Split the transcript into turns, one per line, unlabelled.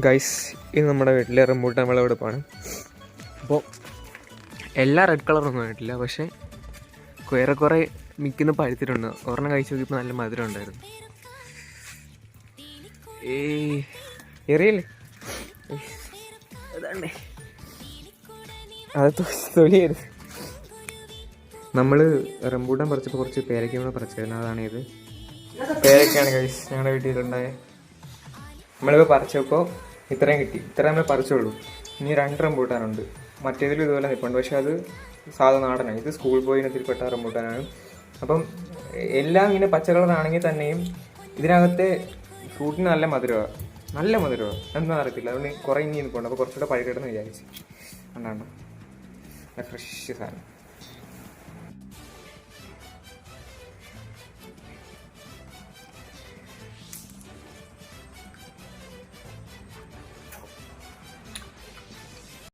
Guys ഇത് നമ്മുടെ വീട്ടിലെ റംബൂട്ടാൻ വിളവെടുപ്പാണ്. അപ്പോൾ എല്ലാ റെഡ് കളറൊന്നും ആയിട്ടില്ല പക്ഷേ വേറെ കുറേ മിക്കുന്ന പഴുത്തിട്ടുണ്ട്. ഒരെണ്ണം കഴിച്ച് നോക്കിയപ്പോൾ നല്ല മധുരം ഉണ്ടായിരുന്നു. ഏയ് എറിയല്ലേ? അതാണ്ടേ അത് തൊ- തൊലിയായിരുന്നു. നമ്മൾ റംബൂട്ടാൻ പറിച്ചപ്പോൾ കുറച്ച് പേരയ്ക്ക കൂടെ പറിച്ചായിരുന്നു. അതാണ് ഇത് പേരയ്ക്കാണ് കഴിച്ച് ഞങ്ങളുടെ വീട്ടിലുണ്ടായ നമ്മളിപ്പോൾ പറിച്ചപ്പോൾ ഇത്രയും കിട്ടി. ഇത്രയും നമ്മൾ പറിച്ചുള്ളൂ ഇനി രണ്ട് റംബൂട്ടാനുണ്ട്. മറ്റേതിലും ഇതുപോലെ നിൽപ്പുണ്ട് പക്ഷേ അത് സാധാ നാടനാണ്. ഇത് സ്കൂൾ പോയിനത്തിൽപ്പെട്ട റംബൂട്ടാനാണ്. അപ്പം എല്ലാം ഇങ്ങനെ പച്ച കളറാണെങ്കിൽ തന്നെയും ഇതിനകത്തെ ഫ്രൂട്ടിന് നല്ല മധുരമാണ് നല്ല മധുരമാണ് എന്താണെന്ന് അറിയത്തില്ല. അതുകൊണ്ട് കുറേ ഇനി നിൽപ്പുണ്ട് അപ്പോൾ കുറച്ചുകൂടെ പഴുകട്ടെന്ന് വിചാരിച്ചു. അതാണ്. ഫ്രഷ് സാധനം.